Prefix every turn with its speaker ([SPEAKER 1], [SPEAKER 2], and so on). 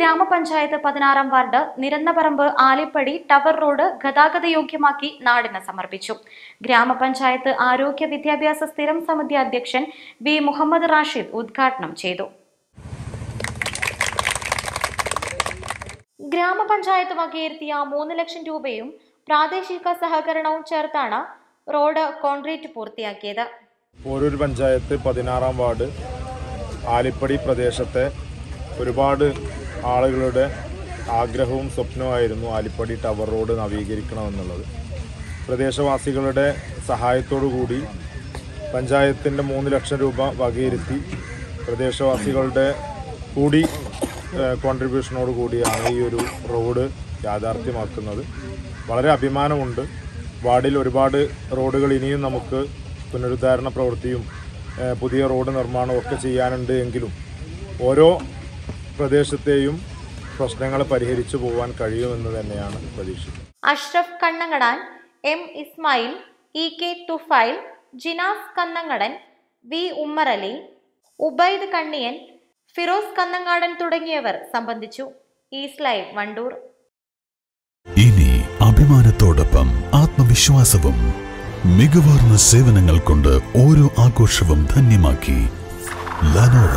[SPEAKER 1] ഗ്രാമപഞ്ചായത്ത് പതിനാറാം ward Nirannaparamba Alippadi tower road ഗതാഗതയോഗ്യമാക്കി നാടിന് സമർപ്പിച്ചു. ഗ്രാമപഞ്ചായത്ത് ആരോഗ്യ വിദ്യാഭ്യാസ സ്ഥിരം സമിതി അധ്യക്ഷൻ വി മുഹമ്മദ് റാഷിദ് ഉദ്ഘാടനം ചെയ്തു. ഗ്രാമപഞ്ചായത്ത് വകയിരുത്തിയ മൂന്ന് ലക്ഷം രൂപയും പ്രാദേശിക സഹകരണവും ചേർത്താണ് റോഡ് കോൺക്രീറ്റ് പൂർത്തിയാക്കിയത്.
[SPEAKER 2] പോരൂർ പഞ്ചായത്ത് പതിനാറാം വാർഡ് ആലിപ്പടി പ്രദേശത്തെ ഒരുപാട് ആളുകളുടെ ആഗ്രഹവും സ്വപ്നവുമായിരുന്നു ആലിപ്പടി ടവർ റോഡ് നവീകരിക്കണമെന്നുള്ളത്. പ്രദേശവാസികളുടെ കൂടി പഞ്ചായത്തിന്റെ മൂന്ന് ലക്ഷം രൂപ വകയിരുത്തി പ്രദേശവാസികളുടെ കൂടി കോൺട്രിബ്യൂഷനോട് കൂടിയാണ് ഈ ഒരു റോഡ് യാഥാർത്ഥ്യമാക്കുന്നത്. വളരെ അഭിമാനമുണ്ട്. വാർഡിൽ ഒരുപാട് റോഡുകൾ ഇനിയും നമുക്ക് പുനരുദ്ധാരണ പ്രവൃത്തിയും പുതിയ റോഡ് നിർമ്മാണവും ഒക്കെ ചെയ്യാനുണ്ട് എങ്കിലും ഓരോ പ്രദേശത്തെയും പ്രശ്നങ്ങൾ പരിഹരിച്ചു പോകാൻ കഴിയുമെന്ന് തന്നെയാണ് പ്രതീക്ഷിക്കുന്നത്.
[SPEAKER 1] Ashraf Kannangadan M Ismail E K Thufail Jinas Kannangadan V Ummerali Ubaid Kanniyan Firoz Kannangadan തുടങ്ങിയവർ സംബന്ധിച്ചു. Is live Wandoor.
[SPEAKER 3] ഇനി അഭിമാനത്തോടൊപ്പം ആത്മവിശ്വാസവും മികവാർന്ന സേവനങ്ങൾ കൊണ്ട് ഓരോ ആഘോഷവും ധന്യമാക്കി. Lanora